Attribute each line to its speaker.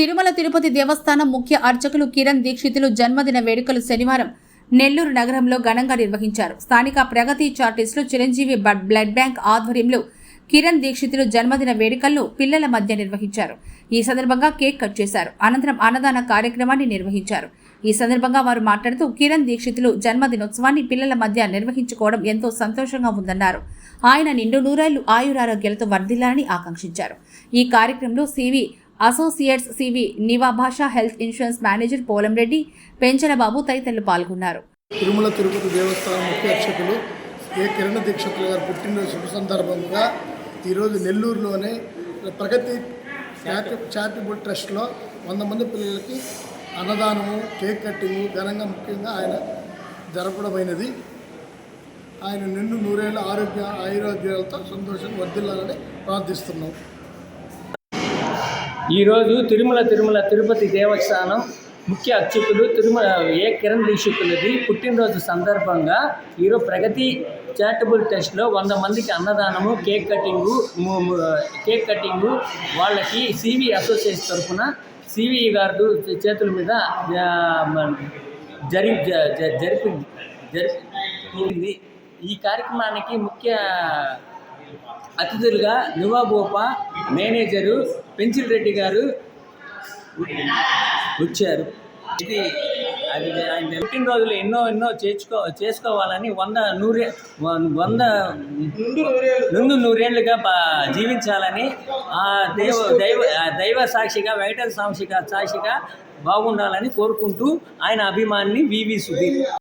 Speaker 1: తిరుమల తిరుపతి దేవస్థానం ముఖ్య అర్చకులు కిరణ్ దీక్షితులు జన్మదిన వేడుకలు శనివారం నెల్లూరు నగరంలో ఘనంగా నిర్వహించారు. స్థానిక ప్రగతి చార్టిస్టులు చిరంజీవి బ్లడ్ బ్యాంక్ ఆధ్వర్యంలో కిరణ్ దీక్షితులు జన్మదిన వేడుకలను పిల్లల మధ్య నిర్వహించారు. ఈ సందర్భంగా కేక్ కట్ చేశారు. అనంతరం అన్నదాన కార్యక్రమాన్ని నిర్వహించారు. ఈ సందర్భంగా వారు మాట్లాడుతూ కిరణ్ దీక్షితులు జన్మదినోత్సవాన్ని పిల్లల మధ్య నిర్వహించుకోవడం ఎంతో సంతోషంగా ఉందన్నారు. ఆయన నిండు నూరాళ్ళు ఆయురారోగ్యాలతో వర్ధిల్లాలని ఆకాంక్షించారు. ఈ కార్యక్రమంలో సివి అసోసియేట్స్ సివి నివా భాషా health insurance manager Polamreddy Penchalababu తదితరులు పాల్గొన్నారు.
Speaker 2: తిరుమల తిరుపతి దేవస్థానం ముఖ్య అర్చకులు ఏ కిరణ దీక్షితులు గారు పుట్టినరోజు శుభ సందర్భంగా ఈరోజు నెల్లూరులోనే ప్రగతి చారిటబుల్ ట్రస్ట్లో వంద మంది పిల్లలకి అన్నదానము కేక్ కట్టింగ్ ఘనంగా ముఖ్యంగా ఆయన జరపడమైనది. ఆయన నిన్ను నూరేళ్ళ ఆరోగ్య ఆయురోగ్యాలతో సంతోషం వర్ధిల్లాలని ప్రార్థిస్తున్నాం.
Speaker 3: ఈరోజు తిరుమల తిరుమల తిరుపతి దేవస్థానం ముఖ్య అర్చకులు తిరుమల ఏ కిరణ్ దీక్షితులది? పుట్టినరోజు సందర్భంగా ఈరోజు ప్రగతి చారిటబుల్ ట్రస్ట్లో వంద మందికి అన్నదానము కేక్ కటింగు కేక్ కటింగు వాళ్ళకి సివి అసోసియేషన్ తరఫున సివి గారు చేతుల మీద జరి జ- జ- జరిపి ఈ కార్యక్రమానికి ముఖ్య అతిథులుగా నివాబోపా మేనేజరు పెంచిల్ రెడ్డి గారు వచ్చారు. ఇది అది ఆయన పుట్టినరోజులు ఎన్నో ఎన్నో చేర్చుకో చేసుకోవాలని వంద నూరే వంద నుండు నూరేళ్ళుగా జీవించాలని ఆ దైవ దైవ దైవ సాక్షిగా వెంకటేశ్వర సాక్షిగా సాక్షిగా బాగుండాలని కోరుకుంటూ ఆయన అభిమాని వివి సుధీర్.